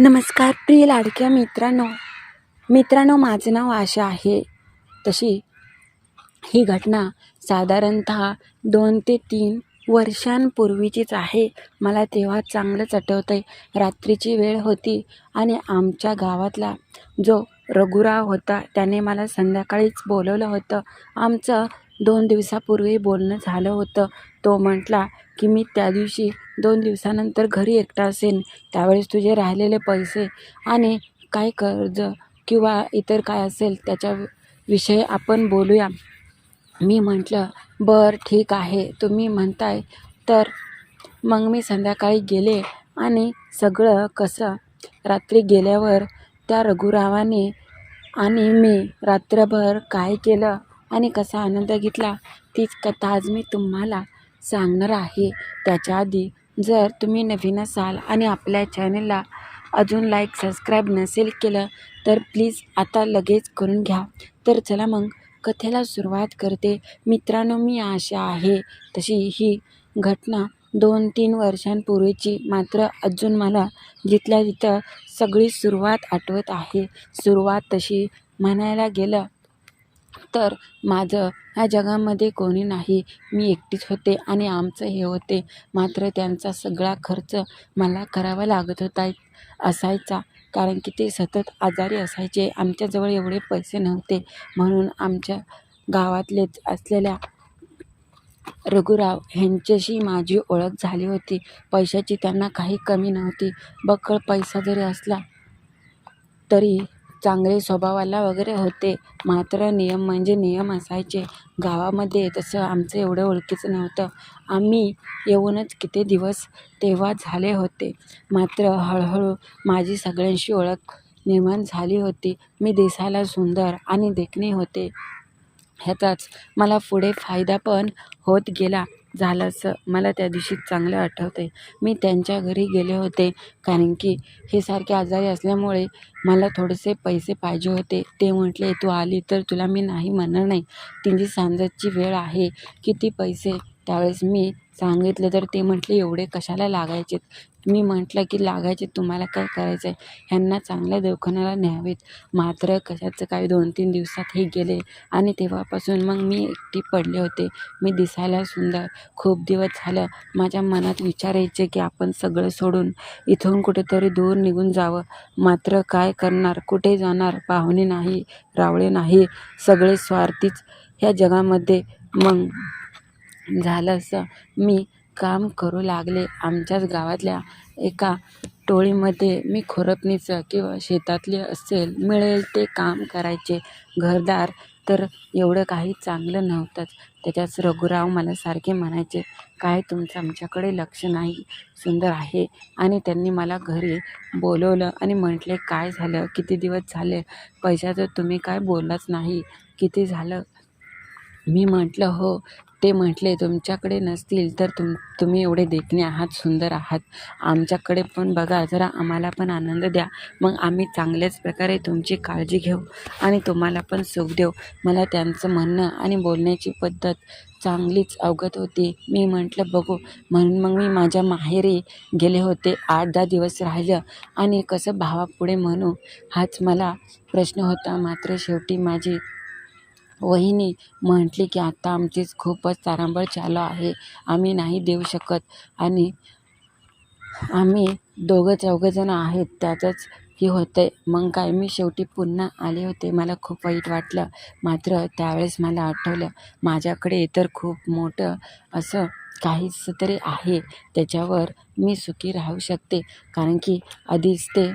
नमस्कार प्रिय लाडक्या मित्रांनो. मित्रांनो माझं नाव आशा आहे. तशी ही घटना साधारणत दोन ते तीन वर्षांपूर्वीचीच आहे. मला तेव्हा चांगलंच आठवतं आहे रात्रीची वेळ होती आणि आमच्या गावातला जो रघुराव होता त्याने मला संध्याकाळीच बोलवलं होतं. आमचं दोन दिवसापूर्वी बोलणं झालं होतं. तो म्हटला की मी त्या दिवशी दोन दिवसानंतर घरी एकटा असेन त्यावेळेस तुझे राहिलेले पैसे आणि काय कर्ज किंवा इतर काय असेल त्याच्या विषयी आपण बोलूया. मी म्हटलं बरं ठीक आहे. तुम्ही म्हणताय तर मग मी संध्याकाळी गेले आणि सगळं कसं? रात्री गेल्यावर त्या रघुरावाने आणि मी रात्रभर काय केलं आणि कसा आनंद घेतला तीच कथा आज मी तुम्हाला सांगणार आहे. त्याच्या आधी जर तुम्ही नवीन असाल आणि आपल्या चॅनलला अजून लाईक सबस्क्राईब नसेल केलं तर प्लीज आता लगेच करून घ्या. तर चला मग कथेला सुरुवात करते. मित्रांनो मी आशा आहे तशी ही घटना दोन तीन वर्षांपूर्वीची. मात्र अजून मला जिथल्या तिथं सगळी सुरुवात आठवत आहे सुरुवात तशी म्हणायला गेलं तर माझं ह्या जगामध्ये कोणी नाही. मी एकटीच होते आणि आमचं हे होते. मात्र त्यांचा सगळा खर्च मला करावा लागत होता असायचा. कारण की ते सतत आजारी असायचे. आमच्याजवळ एवढे पैसे नव्हते. म्हणून आमच्या गावातलेच असलेल्या रघुराव ह्यांच्याशी माझी ओळख झाली होती. पैशाची त्यांना काही कमी नव्हती. बक्कळ पैसा जरी असला तरी चांगले स्वभावाला वगैरे होते. मात्र नियम म्हणजे नियम असायचे. गावामध्ये तसं आमचं एवढं ओळखीचं नव्हतं. आम्ही येऊनच किती दिवस तेव्हा झाले होते. मात्र हळूहळू माझी सगळ्यांशी ओळख निर्माण झाली होती. मी दिसायला सुंदर आणि देखणी होते. ह्याचाच मला पुढे फायदा पण होत गेला. झालं असं मला त्या दिवशी चांगलं आठवतं आहे मी त्यांच्या घरी गेले होते कारण की हे सारखे आजारी असल्यामुळे मला थोडेसे पैसे पाहिजे होते. ते म्हटले तू आली तर तुला मी नाही म्हणणार नाही. तिची सांजची वेळ आहे. किती पैसे? त्यावेळेस मी सांगितलं तर ते म्हटले एवढे कशाला लागायचे मी म्हटलं की लागायचे तुम्हाला काय करायचं आहे ह्यांना चांगल्या दवाखान्याला न्यावेत. मात्र कशाचं काय दोन तीन दिवसात हे गेले. आणि तेव्हापासून मग मी एकटी पडले होते. मी दिसायला सुंदर. खूप दिवस झालं. माझ्या मनात विचारायचे की आपण सगळं सोडून इथून कुठेतरी दूर निघून जावं. मात्र काय करणार? कुठे जाणार? पाहुणे नाही रावळे नाही. सगळे स्वार्थीच. ह्या जगामध्ये मग झालं असं. मी काम करू लागले. आमच्याच गावातल्या एका टोळीमध्ये मी खुरपणीचं किंवा शेतातले असेल मिळेल ते काम करायचे. घरदार तर एवढं काही चांगलं नव्हतंच. त्याच्याच रघुराव मला सारखे म्हणायचे काय तुमचं आमच्याकडे लक्ष नाही? सुंदर आहे. आणि त्यांनी मला घरी बोलवलं आणि म्हटले काय झालं? किती दिवस झाले? पैशाचं तुम्ही काय बोललाच नाही? किती झालं? मी म्हटलं हो ते म्हटले तुमच्याकडे नसतील तर तुम तुम्ही एवढे देखणे आहात सुंदर आहात. आमच्याकडे पण बघा जरा आम्हाला पण आनंद द्या. मग आम्ही चांगल्याच प्रकारे तुमची काळजी घेऊ आणि तुम्हाला पण सुख देऊ. मला त्यांचं म्हणणं आणि बोलण्याची पद्धत चांगलीच अवगत होती. मी म्हटलं बघू. म्हणून मग मी माझ्या माहेरी गेले होते. आठ दहा दिवस राहिलं आणि कसं भावापुढे म्हणू हाच मला प्रश्न होता. मात्र शेवटी माझी वहिनी म्हटली की आत्ता आमचीच खूपच तारांबळ चालू आहे. आम्ही नाही देऊ शकत. आणि आम्ही दोघं चौघंजणं आहेत त्यातच ही होतं. आहे मग काय मी शेवटी पुन्हा आले होते. मला खूप वाईट वाटलं. मात्र त्यावेळेस मला आठवलं माझ्याकडे तर खूप मोठं असं काहीच तरी आहे. त्याच्यावर मी सुखी राहू शकते. कारण की आधीच ते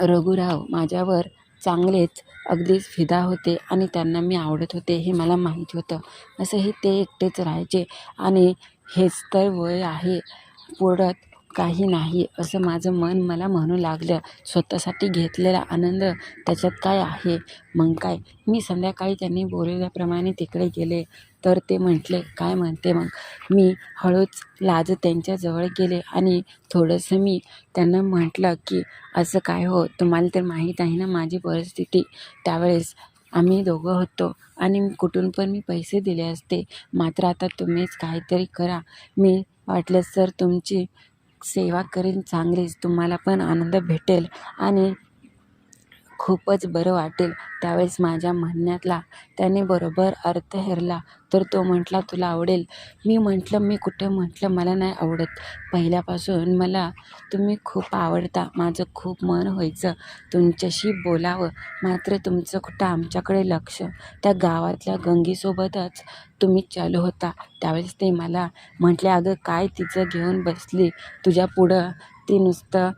रघुराव माझ्यावर चांगलेच अगदीच फिदा होते आणि त्यांना मी आवडत होते हे मला माहीत होतं. असंही ते एकटेच राहायचे आणि हेच तर वय आहे पुढत काही नाही असं माझं मन मला म्हणू लागलं. स्वतःसाठी घेतलेला आनंद त्याच्यात काय आहे? मग काय? मी संध्याकाळी त्यांनी बोलवल्याप्रमाणे तिकडे गेले. तर ते म्हटले काय म्हणते मग? मी हळूच लाज त्यांच्याजवळ गेले आणि थोडंसं मी त्यांना म्हटलं की असं काय हो? तुम्हाला तर माहीत आहे ना माझी परिस्थिती. त्यावेळेस आम्ही दोघं होतो आणि कुठून पण मी पैसे दिले असते. मात्र आता तुम्हीच काहीतरी करा. मी वाटलं तर तुमची सेवा करीन चांगलीच. तुम्हाला पण आनंद भेटेल आणि खूपच बरं वाटेल. त्यावेळेस माझ्या म्हणण्यातला त्याने बरोबर अर्थ हेरला. तर तो म्हटला तुला आवडेल. मी म्हटलं मी कुठं? म्हटलं मला नाही आवडत. पहिल्यापासून मला तुम्ही खूप आवडता. माझं खूप मन व्हायचं. तुमच्याशी बोलावं. मात्र तुमचं कुठं आमच्याकडे लक्ष? त्या गावातल्या गंगीसोबतच तुम्ही चालू होता. त्यावेळेस ते मला म्हटले अगं काय तिचं घेऊन बसली? तुझ्या पुढं ती नुसतं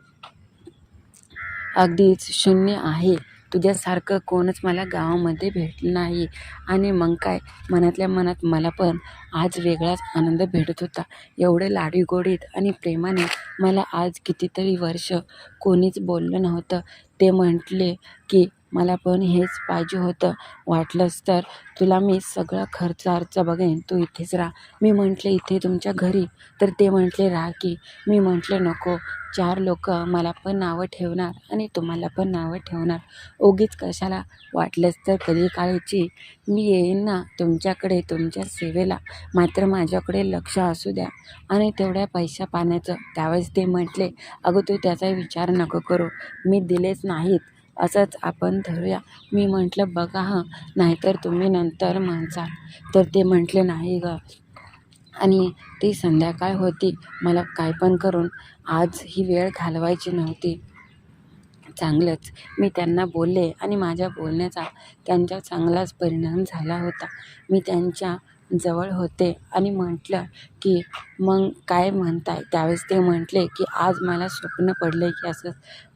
अगदीच शून्य आहे. तुझ्यासारखं कोणच मला गावामध्ये भेटलं नाही. आणि मग काय? मनातल्या मनात मला पण आज वेगळाच आनंद भेटत होता. एवढे लाडीगोडीत आणि प्रेमाने मला आज कितीतरी वर्ष कोणीच बोललं नव्हतं. ते म्हटले की मला पण हेच पाहिजे होतं. वाटलंच तर तुला मी सगळा खर्च अर्च बघेन. तू इथेच राहा. मी म्हटले इथे तुमच्या घरी. तर ते म्हटले राहा की. मी म्हटलं नको. चार लोक मला पण नावं ठेवणार आणि तुम्हाला पण नावं ठेवणार. उगीच कशाला? वाटलंच तर कधी काळची. मी येईन ना तुमच्याकडे तुमच्या सेवेला. मात्र माझ्याकडे लक्ष असू द्या आणि तेवढ्या पैशा पाण्याचं. त्यावेळेस ते म्हटले अगं तू त्याचा विचार नको करू. मी दिलेच नाहीत. असंच आपण धरूया. मी म्हटलं बघा हां नाहीतर तुम्ही नंतर म्हणसाल तर ते म्हटले नाही गं. आणि ती संध्याकाळ होती. मला काय पण करून आज ही वेळ घालवायची नव्हती. चांगलंच. मी त्यांना बोलले आणि माझ्या बोलण्याचा त्यांच्या चांगलाच परिणाम झाला होता. मी त्यांच्या जवळ होते आणि म्हटलं की मग काय म्हणताय? त्यावेळेस ते म्हटले की आज मला स्वप्न पडले की असं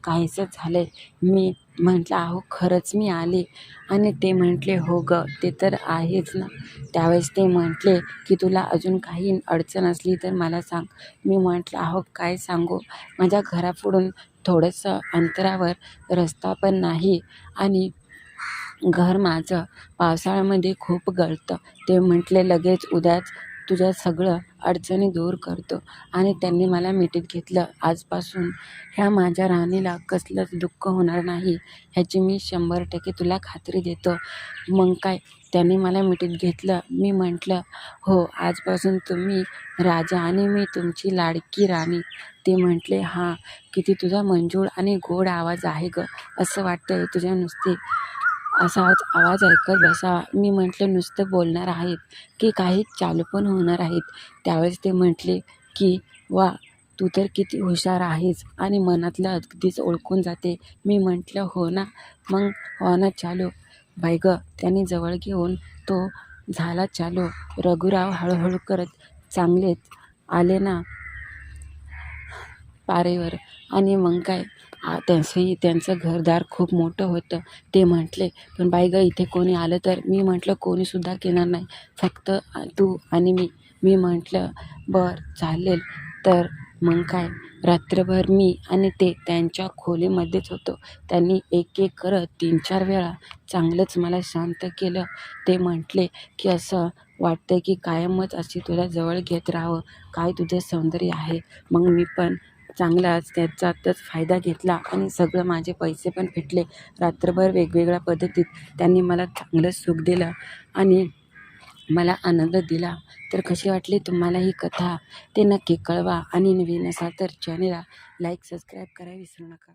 काहीसं झालं आहे मी म्हटलं अहो खरंच मी आले. आणि ते म्हटले हो गं ते तर आहेच ना. त्यावेळेस ते म्हटले की तुला अजून काही अडचण असली तर मला सांग. मी म्हटलं अहो काय सांगू? माझ्या घरापुढून थोडंसं अंतरावर रस्ता पण नाही आणि घर माझं पावसाळ्यामध्ये खूप गळतं. ते म्हटले लगेच उद्याच तुझ्या सगळं अडचणी दूर करतो. आणि त्यांनी मला मिठीत घेतलं. आजपासून ह्या माझ्या राणीला कसलंच दुःख होणार नाही ह्याची मी शंभर टक्के तुला खात्री देतो. मग काय? त्यांनी मला मिठीत घेतलं. मी म्हटलं हो आजपासून तुम्ही राजा आणि मी तुमची लाडकी राणी. ते म्हटले हां किती तुझा मंजूळ आणि गोड आवाज आहे गं. असं वाटतं तुझ्या नुसते असाच आवाज ऐकत बसावा मी म्हटलं नुसतं बोलणार आहेत की काही चालू पण होणार आहेत. त्यावेळेस ते म्हटले की वा तू तर किती हुशार आहेस आणि मनातलं अगदीच ओळखून जाते. मी म्हटलं हो ना मग हो ना चालू. बाई गं त्यांनी जवळ घेऊन तो झाला चालू. रघुराव हळूहळू करत चांगलेच आले ना पारेवर. आणि मग काय? त्यांचंही त्यांचं घरदार खूप मोठं होतं ते म्हटले पण बाई गं इथे कोणी आलं तर? मी म्हटलं कोणीसुद्धा केणार नाही फक्त तू आणि मी. मी म्हटलं बरं चालेल. तर मग काय रात्रभर मी आणि ते त्यांच्या खोलीमध्येच होतो. त्यांनी एक एक करत तीन चार वेळा चांगलंच मला शांत केलं. ते म्हटले की असं वाटतं की कायमच अशी तुला जवळ घेत राहावं काय तुझं सौंदर्य आहे? मग मी पण चांगलाच त्याचाच फायदा घेतला आणि सगळं माझे पैसे पण फिटले. रात्रभर वेगवेगळ्या पद्धतीत त्यांनी मला चांगलं सुख दिलं आणि मला आनंद दिला. तर कशी वाटली तुम्हाला ही कथा? ते नक्की कळवा आणि नवीन असाल तर चॅनेलला लाईक सबस्क्राईब करायला विसरू नका.